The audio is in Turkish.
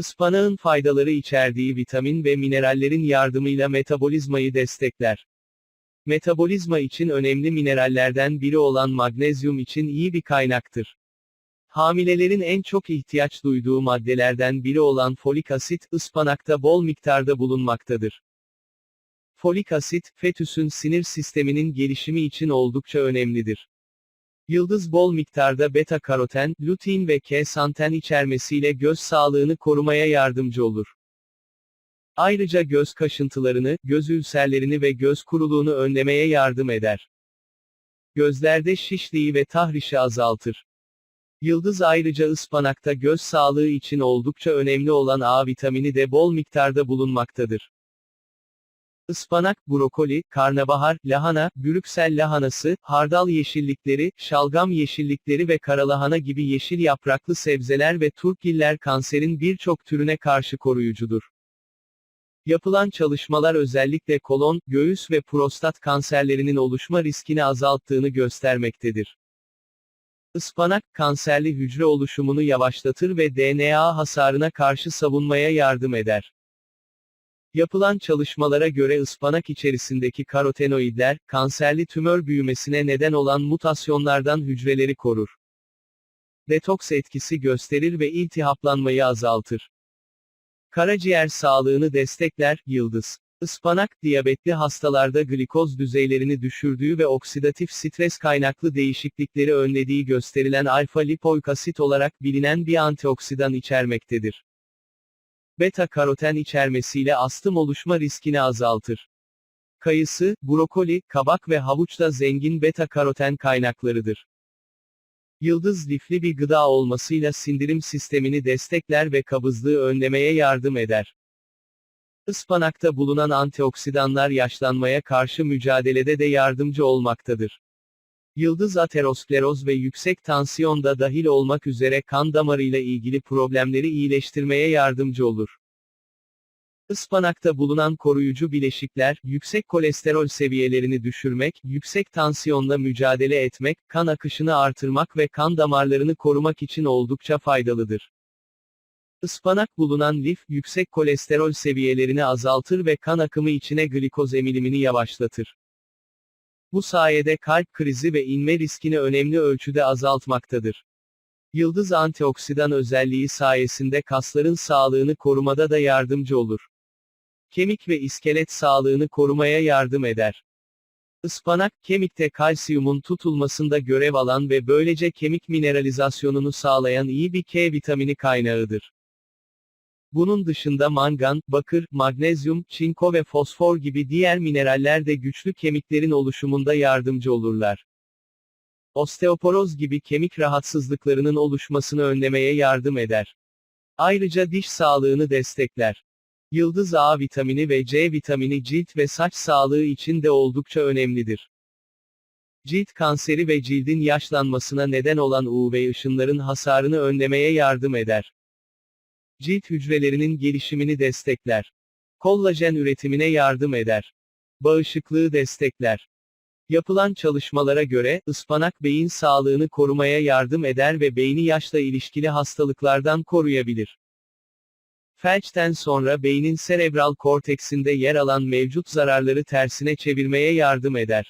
Ispanağın faydaları içerdiği vitamin ve minerallerin yardımıyla metabolizmayı destekler. Metabolizma için önemli minerallerden biri olan magnezyum için iyi bir kaynaktır. Hamilelerin en çok ihtiyaç duyduğu maddelerden biri olan folik asit, ıspanakta bol miktarda bulunmaktadır. Folik asit, fetüsün sinir sisteminin gelişimi için oldukça önemlidir. Yıldız bol miktarda beta karoten, lutein ve K-santen içermesiyle göz sağlığını korumaya yardımcı olur. Ayrıca göz kaşıntılarını, göz ülserlerini ve göz kuruluğunu önlemeye yardım eder. Gözlerde şişliği ve tahrişi azaltır. Yıldız ayrıca ıspanakta göz sağlığı için oldukça önemli olan A vitamini de bol miktarda bulunmaktadır. Ispanak, brokoli, karnabahar, lahana, Brüksel lahanası, hardal yeşillikleri, şalgam yeşillikleri ve karalahana gibi yeşil yapraklı sebzeler ve turpgiller kanserin birçok türüne karşı koruyucudur. Yapılan çalışmalar özellikle kolon, göğüs ve prostat kanserlerinin oluşma riskini azalttığını göstermektedir. Ispanak, kanserli hücre oluşumunu yavaşlatır ve DNA hasarına karşı savunmaya yardım eder. Yapılan çalışmalara göre ıspanak içerisindeki karotenoidler, kanserli tümör büyümesine neden olan mutasyonlardan hücreleri korur. Detoks etkisi gösterir ve iltihaplanmayı azaltır. Karaciğer sağlığını destekler, yıldız. Ispanak, diyabetli hastalarda glikoz düzeylerini düşürdüğü ve oksidatif stres kaynaklı değişiklikleri önlediği gösterilen alfa lipoik asit olarak bilinen bir antioksidan içermektedir. Beta karoten içermesiyle astım oluşma riskini azaltır. Kayısı, brokoli, kabak ve havuçta zengin beta karoten kaynaklarıdır. Yıldız lifli bir gıda olmasıyla sindirim sistemini destekler ve kabızlığı önlemeye yardım eder. Ispanakta bulunan antioksidanlar yaşlanmaya karşı mücadelede de yardımcı olmaktadır. Yıldız ateroskleroz ve yüksek tansiyon da dahil olmak üzere kan damarıyla ilgili problemleri iyileştirmeye yardımcı olur. Ispanakta bulunan koruyucu bileşikler, yüksek kolesterol seviyelerini düşürmek, yüksek tansiyonla mücadele etmek, kan akışını artırmak ve kan damarlarını korumak için oldukça faydalıdır. Ispanak bulunan lif, yüksek kolesterol seviyelerini azaltır ve kan akımı içine glikoz emilimini yavaşlatır. Bu sayede kalp krizi ve inme riskini önemli ölçüde azaltmaktadır. Yıldız antioksidan özelliği sayesinde kasların sağlığını korumada da yardımcı olur. Kemik ve iskelet sağlığını korumaya yardım eder. Ispanak, kemikte kalsiyumun tutulmasında görev alan ve böylece kemik mineralizasyonunu sağlayan iyi bir K vitamini kaynağıdır. Bunun dışında mangan, bakır, magnezyum, çinko ve fosfor gibi diğer mineraller de güçlü kemiklerin oluşumunda yardımcı olurlar. Osteoporoz gibi kemik rahatsızlıklarının oluşmasını önlemeye yardım eder. Ayrıca diş sağlığını destekler. Yıldız A vitamini ve C vitamini cilt ve saç sağlığı için de oldukça önemlidir. Cilt kanseri ve cildin yaşlanmasına neden olan UV ışınların hasarını önlemeye yardım eder. Cilt hücrelerinin gelişimini destekler. Kollajen üretimine yardım eder. Bağışıklığı destekler. Yapılan çalışmalara göre, ıspanak beyin sağlığını korumaya yardım eder ve beyni yaşla ilişkili hastalıklardan koruyabilir. Felçten sonra beynin serebral korteksinde yer alan mevcut zararları tersine çevirmeye yardım eder.